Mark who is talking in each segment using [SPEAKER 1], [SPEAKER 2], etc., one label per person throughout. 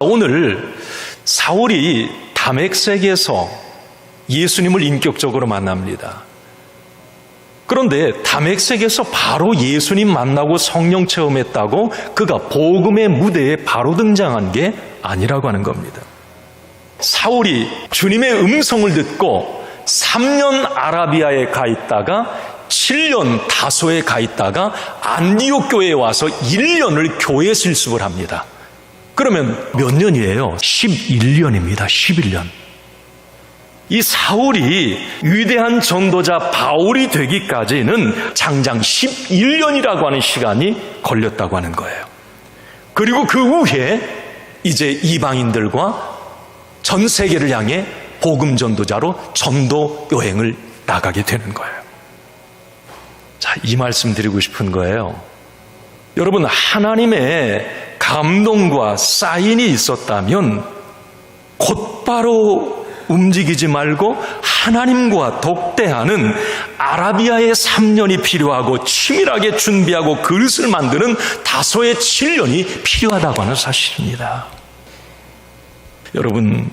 [SPEAKER 1] 오늘 사울이 담액색에서 예수님을 인격적으로 만납니다. 그런데 담액색에서 바로 예수님 만나고 성령 체험했다고 그가 복음의 무대에 바로 등장한 게 아니라고 하는 겁니다. 사울이 주님의 음성을 듣고 3년 아라비아에 가 있다가 7년 다소에 가 있다가 안디옥 교회에 와서 1년을 교회 실습을 합니다. 그러면 몇 년이에요? 11년입니다. 11년. 이 사울이 위대한 전도자 바울이 되기까지는 장장 11년이라고 하는 시간이 걸렸다고 하는 거예요. 그리고 그 후에 이제 이방인들과 전 세계를 향해 복음 전도자로 전도 여행을 나가게 되는 거예요. 자, 이 말씀 드리고 싶은 거예요. 여러분, 하나님의 감동과 사인이 있었다면 곧바로 움직이지 말고 하나님과 독대하는 아라비아의 3년이 필요하고 치밀하게 준비하고 그릇을 만드는 다소의 7년이 필요하다고 하는 사실입니다. 여러분,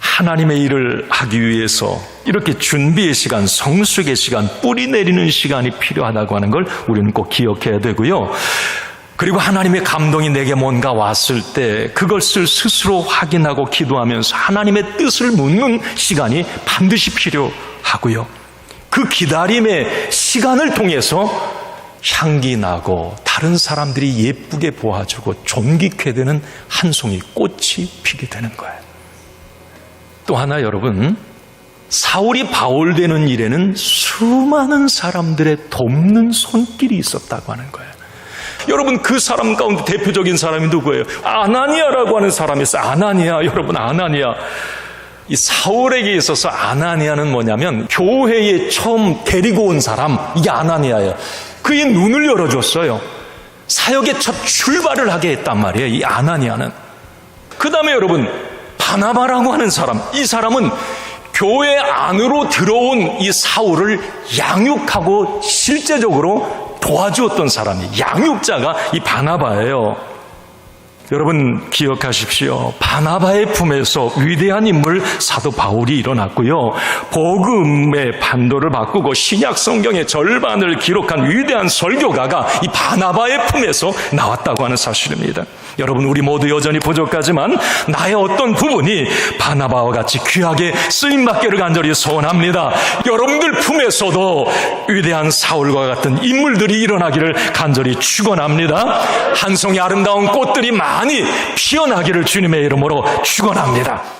[SPEAKER 1] 하나님의 일을 하기 위해서 이렇게 준비의 시간, 성숙의 시간, 뿌리 내리는 시간이 필요하다고 하는 걸 우리는 꼭 기억해야 되고요. 그리고 하나님의 감동이 내게 뭔가 왔을 때 그것을 스스로 확인하고 기도하면서 하나님의 뜻을 묻는 시간이 반드시 필요하고요. 그 기다림의 시간을 통해서 향기 나고 다른 사람들이 예쁘게 보아주고 존귀케 되는 한 송이 꽃이 피게 되는 거예요. 또 하나 여러분, 사울이 바울 되는 일에는 수많은 사람들의 돕는 손길이 있었다고 하는 거예요. 여러분 그 사람 가운데 대표적인 사람이 누구예요? 아나니아라고 하는 사람이 있어요. 아나니아 여러분 아나니아 이 사울에게 있어서 아나니아는 뭐냐면 교회에 처음 데리고 온 사람 이게 아나니아예요. 그의 눈을 열어줬어요. 사역의 첫 출발을 하게 했단 말이에요. 이 아나니아는 그 다음에 여러분 바나바라고 하는 사람 이 사람은 교회 안으로 들어온 이 사울을 양육하고 실제적으로 도와주었던 사람이 양육자가 이 바나바예요. 여러분 기억하십시오. 바나바의 품에서 위대한 인물 사도 바울이 일어났고요. 복음의 반도를 바꾸고 신약 성경의 절반을 기록한 위대한 설교가가 이 바나바의 품에서 나왔다고 하는 사실입니다. 여러분 우리 모두 여전히 부족하지만 나의 어떤 부분이 바나바와 같이 귀하게 쓰임 받기를 간절히 소원합니다. 여러분들 품에서도 위대한 사울과 같은 인물들이 일어나기를 간절히 축원합니다. 한 송이 아름다운 꽃들이 많이 피어나기를 주님의 이름으로 축원합니다.